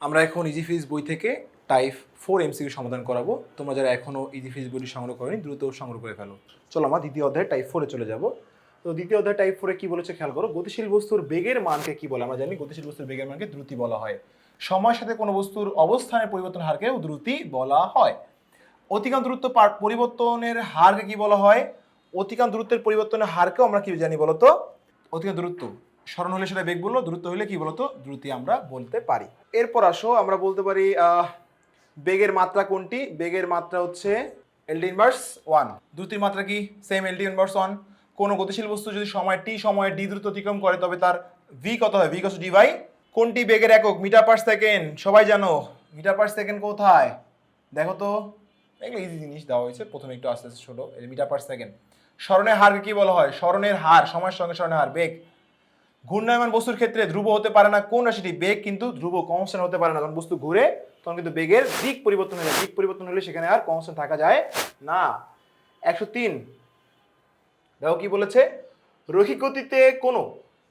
আমরা এখন ইজি ফিজ বই থেকে টাইপ ফোর এমসিকিউ সমাধান করাবো। তোমরা যারা এখনও ইজি ফিজ বইটি সংগ্রহ করেনি, দ্রুত সংগ্রহ করে ফেলো। চলো আমরা দ্বিতীয় অধ্যায় টাইপ ফোরে চলে যাব। তো দ্বিতীয় অধ্যায় টাইপ ফোরে কি বলেছে খেয়াল করো? গতিশীল বস্তুর বেগের মানকে কি বলে? আমরা জানি গতিশীল বস্তুর বেগের মানকে দ্রুতি বলা হয়। সময়ের সাথে কোনো বস্তুর অবস্থানের পরিবর্তন হারকেও দ্রুতি বলা হয়। অতিকান্ত দূরত্ব পার- পরিবর্তনের হারকে কি বলা হয়? অতিকান্ত দূরত্বের পরিবর্তনের হারকেও আমরা কি জানি বলতো? অতিকান্ত দূরত্ব। স্মরণ হলে সেটা বেগ বলল দ্রুত হলে কি বলতো? দ্রুতি আমরা বলতে পারি। এরপর আসো, আমরা বলতে পারি বেগের মাত্রা কোনটি? বেগের মাত্রা হচ্ছে এলডি ইনভার্স ওয়ান দ্রুতির মাত্রা কি? সেম এলডি ইনভার্স ওয়ান কোনো গতিশীল বস্তু যদি সময় টি সময়ে ডি দ্রুত অতিক্রম করে, তবে তার ভি কত হয়? ভি কত ডি বাই কোনটি বেগের একক? Metre per second. সবাই জানো, মিটার পার সেকেন্ড কোথায়? দেখো তো, এগুলো ইজি জিনিস দেওয়া হয়েছে। প্রথমে একটু আস্তে আস্তে ছোটো মিটার পার সেকেন্ড। স্মরণের হারকে কি বলা হয়? স্মরণের হার, সময়ের সঙ্গে স্মরণের হার, বেগ। ঘূর্ণায়মান বস্তুর ক্ষেত্রে ধ্রুব হতে পারে না, কোন রাশিটি বেগ কিন্তু ধ্রুব কনস্ট্যান্ট হতে পারে না। যখন বস্তু ঘুরে, তখন কিন্তু বেগের দিক পরিবর্তন হয়ে দিক পরিবর্তন হলে সেখানে আর কনস্ট্যান্ট থাকা যায় না। একশো তিন। দেখো কি বলেছে? রৈখিক গতিতে কোনো,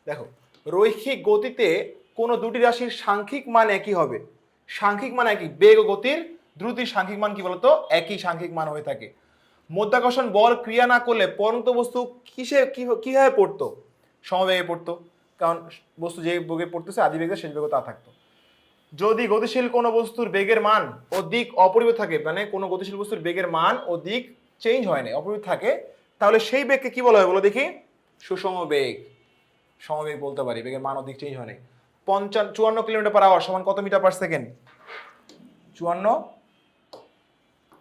দেখো, রৈখিক গতিতে কোনো দুটি রাশির সাংখ্যিক মান একই হবে। সাংখ্যিক মান একই, বেগ ও গতির দ্রুতির সাংখ্যিক মান কি বলতো? একই সাংখ্যিক মান হয়ে থাকে। মধ্যাকর্ষণ বল ক্রিয়া না করলে পরন্ত বস্তু কিসে কীভাবে পড়তো? সমবেগে পড়তো। কারণ বস্তু যে বেগে পড়তেছে, আদি বেগে, শেষ বেগে তা থাকতো। যদি গতিশীল কোনো বস্তুর বেগের মান ও দিক অপরিবর্তিত থাকে মানে কোনো গতিশীল বস্তুর বেগের মান ও দিক চেঞ্জ হয় না অপরিবর্তিত থাকে, তাহলে সেই বেগকে কি বলা হয় বলো দেখি? সুষম বেগ। সমবেগ বলতে পারি, বেগের মান ও দিক চেঞ্জ হয় না পঞ্চান্ন চুয়ান্ন কিলোমিটার পার আওয়ার সমান কত মিটার পার সেকেন্ড চুয়ান্ন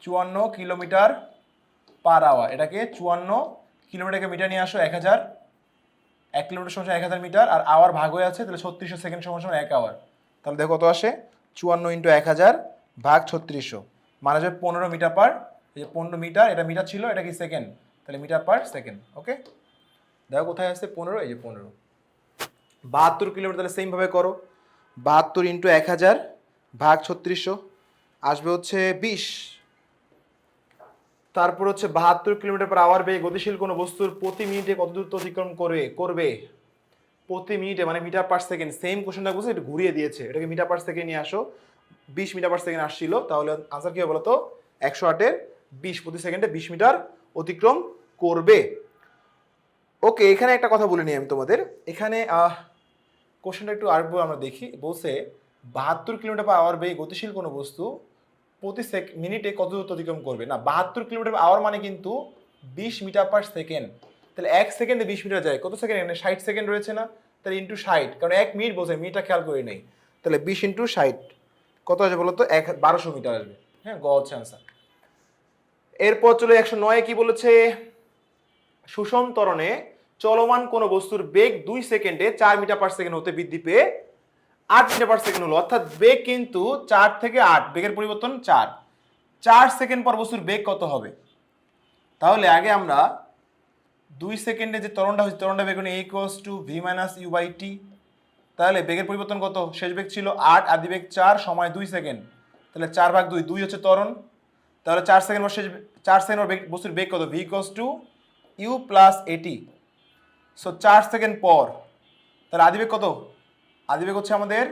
চুয়ান্ন কিলোমিটার পার আওয়ার এটাকে চুয়ান্ন কিলোমিটারকে মিটার নিয়ে আসো, এক হাজার। এক কিলোমিটার সমান এক হাজার মিটার আর আওয়ার ভাগ হয়ে আছে, তাহলে ছত্রিশশো সেকেন্ড সমান সমান এক আওয়ার তাহলে দেখো কত আসে? চুয়ান্ন ইন্টু এক হাজার ভাগ ছত্রিশশো। মানে যাবে পনেরো মিটার পার এই যে পনেরো মিটার, এটা মিটার ছিল, এটা কি সেকেন্ড তাহলে মিটার পার সেকেন্ড ওকে দেখো কোথায় আসছে পনেরো? এই যে পনেরো। বাহাত্তর কিলোমিটার তাহলে সেমভাবে করো। বাহাত্তর ইন্টু এক হাজার ভাগ ছত্রিশশো। আসবে হচ্ছে বিশ। তারপর হচ্ছে বাহাত্তর কিলোমিটার পার আওয়ার বেগে গতিশীল কোনো বস্তুর প্রতি মিনিটে কত দূরত্ব অতিক্রম করে, করবে? প্রতি মিনিটে মানে মিটার পার সেকেন্ড সেম কোশ্চেনটা বলছে, এটা ঘুরিয়ে দিয়েছে। এটাকে মিটার পার সেকেন্ড নিয়ে আসো। বিশ মিটার পার সেকেন্ড আসছিল। তাহলে আনসার কি হবে বলতো? একশো আটের বিশ প্রতি সেকেন্ডে বিশ মিটার অতিক্রম করবে। ওকে, এখানে একটা কথা বলে নিই আমি তোমাদের। এখানে কোশ্চেনটা একটু আরেকবার আমরা দেখি। বলছে, বাহাত্তর কিলোমিটার পার আওয়ার বেগে গতিশীল কোনো বস্তু প্রতি সেক মিনিটে কত দূরত্ব অতিক্রম করবে? না, বাহাত্তর কিলোমিটার আওয়ার মানে কিন্তু বিশ মিটার পার সেকেন্ড তাহলে এক সেকেন্ডে বিশ মিটার যায়, কত সেকেন্ড এখানে ষাট সেকেন্ড রয়েছে না? তাহলে ইন্টু ষাট। কারণ এক মিনিট বলছে মিনিটটা খেয়াল করে নেই। তাহলে বিশ ইন্টু ষাট, কত আসবে বলো তো এক বারোশো মিটার আসবে। হ্যাঁ গ হচ্ছে আনসার এরপর চলে একশো নয় কি বলেছে? সুষম ত্বরণে চলমান কোনো বস্তুর বেগ দুই সেকেন্ডে চার মিটার পার সেকেন্ড হতে বৃদ্ধি পেয়ে আট মিটার পার সেকেন্ড হলো। অর্থাৎ বেগ কিন্তু চার থেকে আট, বেগের পরিবর্তন চার। চার সেকেন্ড পর বস্তুর বেগ কত হবে? তাহলে আগে আমরা দুই সেকেন্ডে যে তরণটা হয়েছে তরণটা বেগ A equals to V minus U by T তাহলে বেগের পরিবর্তন কত? শেষ বেগ ছিল আট, আদি বেগ চার সময় দুই সেকেন্ড তাহলে চার ভাগ দুই দুই হচ্ছে তরণ তাহলে চার সেকেন্ড পর শেষ, চার সেকেন্ড পর বেগ, বস্তুর বেগ কত? V equals to U plus AT so চার সেকেন্ড পর, তাহলে আদিবেগ কত? আদিবেগ হচ্ছে আমাদের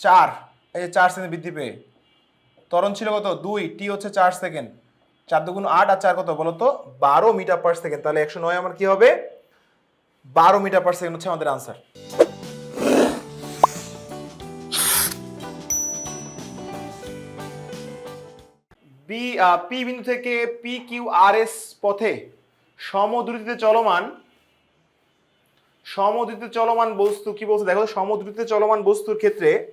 চার। এই যে চার সেকেন্ড বৃদ্ধি পেয়ে। ত্বরণ ছিল কত? দুই। টি হচ্ছে চার সেকেন্ড। চার দুগুণ আট আর চার কত? বলো তো, বারো মিটার পার সেকেন্ড। তাহলে একশো নয় আমার কি হবে? বারো মিটার পার সেকেন্ড হচ্ছে আমাদের আনসার বি পি বিন্দু থেকে পি কিউ আর এস পথে সমদ্রুতিতে চলমান সমদ্রুতিতে চলমান বস্তু কি বলছে? দেখো, সমদ্রুতিতে চলমান বস্তুর ক্ষেত্রে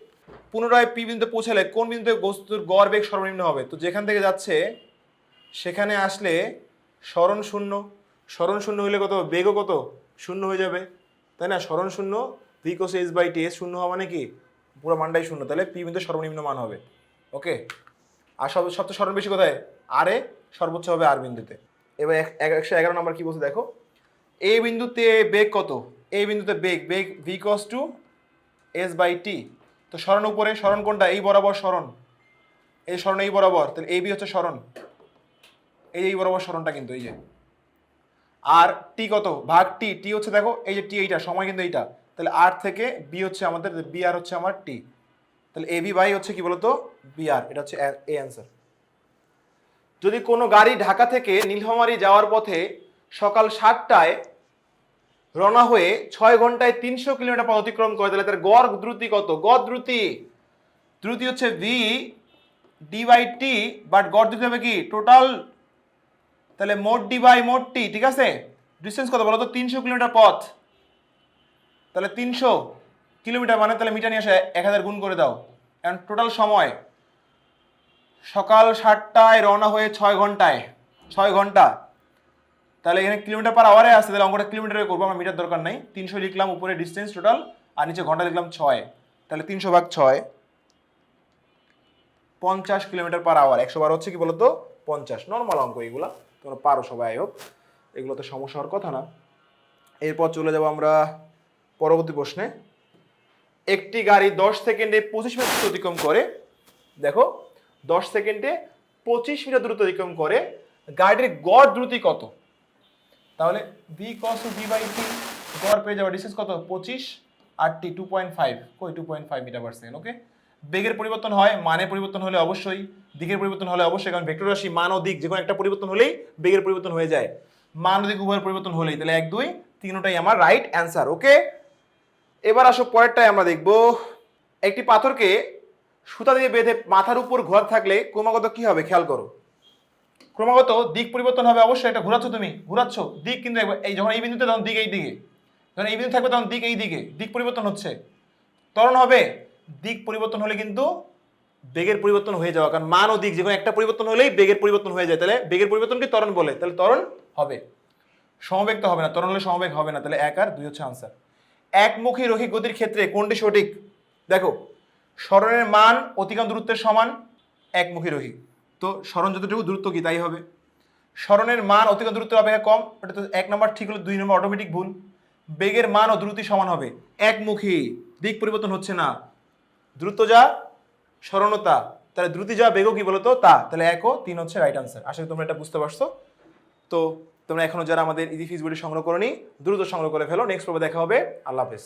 পুনরায় পি বিন্দুতে পৌঁছালে কোন বিন্দুতে বস্তুর গড় বেগ সর্বনিম্ন হবে? তো যেখান থেকে যাচ্ছে, সেখানে আসলে স্মরণ শূন্য। স্মরণ শূন্য হলে কত? বেগও কত? শূন্য হয়ে যাবে। তাই না? স্মরণ শূন্য ভি কোস এস বাই টি এস শূন্য হওয়া মানে কি? পুরো মানটাই শূন্য। তাহলে পি বিন্দু সর্বনিম্ন মান হবে। ওকে? আর সব সবচেয়ে স্মরণ বেশি কোথায়? আর এ সর্বোচ্চ হবে আর বিন্দুতে। এবার এক- এক- একশো এগারো নম্বর কি বলছে? দেখো। এই বিন্দুতে বেগ কত? এই বিন্দুতে বেগ বেগ V equals to S by T তো স্মরণ উপরে, স্মরণ কোনটা? এই বরাবর স্মরণ। এই স্মরণ এই বরাবর, তাহলে এই বি হচ্ছে স্মরণ। এই এই বরাবর স্মরণটা কিন্তু, এই যে। আর টি কত? ভাগ টি টি হচ্ছে দেখো, এই যে টি এইটা, সময় কিন্তু এইটা। তাহলে আর থেকে বি হচ্ছে আমাদের বি আর হচ্ছে আমার টি তাহলে এ বি বাই হচ্ছে কি বলতো? বিআর এটা হচ্ছে এ অ্যান্সার যদি কোনো গাড়ি ঢাকা থেকে নীলফামারী যাওয়ার পথে সকাল সাতটায় রওনা হয়ে ছয় ঘন্টায় তিনশো কিলোমিটার পথ অতিক্রম করে তাহলে তার গড় দ্রুতি কত? গড় দ্রুতি। দ্রুতি হচ্ছে ভি ডি টি বাট গড় দ্রুতি হবে কি? টোটাল তাহলে মোট ডি মোট টি ঠিক আছে? ডিস্টেন্স কত বলো তো তিনশো কিলোমিটার পথ। তাহলে তিনশো কিলোমিটার মানে তাহলে মিটার নিয়ে আসে এক হাজার গুণ করে দাও। এখন টোটাল সময়। সকাল সাতটায় রওনা হয়ে ছয় ঘন্টায়। ছয় ঘণ্টা। তাহলে এখানে কিলোমিটার পার আওয়ারে আসছে, তাহলে অঙ্কটা কিলোমিটারে করব, আমার মিটার দরকার নাই। তিনশো লিখলাম, উপরে ডিস্টেন্স টোটাল আর নিচে ঘণ্টা লিখলাম ছয়। তাহলে তিনশো ভাগ ছয়, পঞ্চাশ কিলোমিটার পার আওয়ার একশো বার হচ্ছে কি বলতো? পঞ্চাশ। নর্মাল অঙ্ক এগুলা, তোমরা পারো সবাই হোক এগুলো তো সমস্যা হওয়ার কথা না। এরপর চলে যাব আমরা পরবর্তী প্রশ্নে। একটি গাড়ি দশ সেকেন্ডে পঁচিশ মিটার অতিক্রম করে, দেখো, দশ সেকেন্ডে পঁচিশ মিটার দ্রুত অতিক্রম করে গাড়ির গড় দ্রুতি কত? তাহলে B equals V by T গড় পেয়ে যাবে ডিস্টেন্স কত? পঁচিশ, আর টি টু পয়েন্ট ফাইভ কই two point five metre per second okay বেগের পরিবর্তন হয় মানে পরিবর্তন হলে অবশ্যই, দিকের পরিবর্তন হলে অবশ্যই, কারণ ভেক্টর রাশি মান ও দিক যে কোনো একটা পরিবর্তন হলেই বেগের পরিবর্তন হয়ে যায়। মান ও দিক উভয়ের পরিবর্তন হলেই। তাহলে এক, দুই, তিনটাই আমার রাইট অ্যান্সার ওকে এবার আসো পরেরটাই আমরা দেখব। একটি পাথরকে সুতা দিয়ে বেঁধে মাথার উপর ঘোরা থাকলে ক্রমাগত কি হবে? খেয়াল করো। ক্রমাগত দিক পরিবর্তন হবে, অবশ্যই এটা ঘোরাচ্ছ তুমি, ঘোরাচ্ছ, দিক কিন্তু এই যখন এই বিন্দুতে তখন দিক এই দিকে যখন এই বিন্দু থাকবে তখন দিক এই দিকে দিক পরিবর্তন হচ্ছে। ত্বরণ হবে, দিক পরিবর্তন হলে কিন্তু বেগের পরিবর্তন হয়ে যাওয়া, কারণ মান ও দিক যে কোনো একটা পরিবর্তন হলেই বেগের পরিবর্তন হয়ে যায়, তাহলে বেগের পরিবর্তনকে ত্বরণ বলে? তাহলে ত্বরণ হবে। সমবেগ তো হবে না, ত্বরণ হলে সমবেগ হবে না, তাহলে এক আর দুই হচ্ছে আনসার একমুখী রৈখিক গতির ক্ষেত্রে কোনটি সঠিক? দেখো স্মরণের মান অতিক্রম দূরত্বের সমান, একমুখী রৈখিক তো স্মরণ যতটুকু দূরত্ব কি তাই হবে? স্মরণের মান অতিক্রম দূরত্বের অপেক্ষা কম ওটা তো এক নম্বর ঠিক হলে, দুই নম্বর অটোমেটিক ভুল। বেগের মান ও দ্রুতি সমান হবে, একমুখী, দিক পরিবর্তন হচ্ছে না। দ্রুত যা, স্মরণতা, তাহলে দ্রুতি যা, বেগও কি বলতো? তা, তাহলে এক ও তিন হচ্ছে রাইট আনসার আশা করি তোমরা এটা বুঝতে পারছ। তো তোমরা এখনও যারা আমাদের ইজি ফিজ বডি সংগ্রহ করনি, দ্রুত সংগ্রহ করে ফেলো। নেক্সট পর্বে দেখা হবে। আল্লাহ হাফেজ।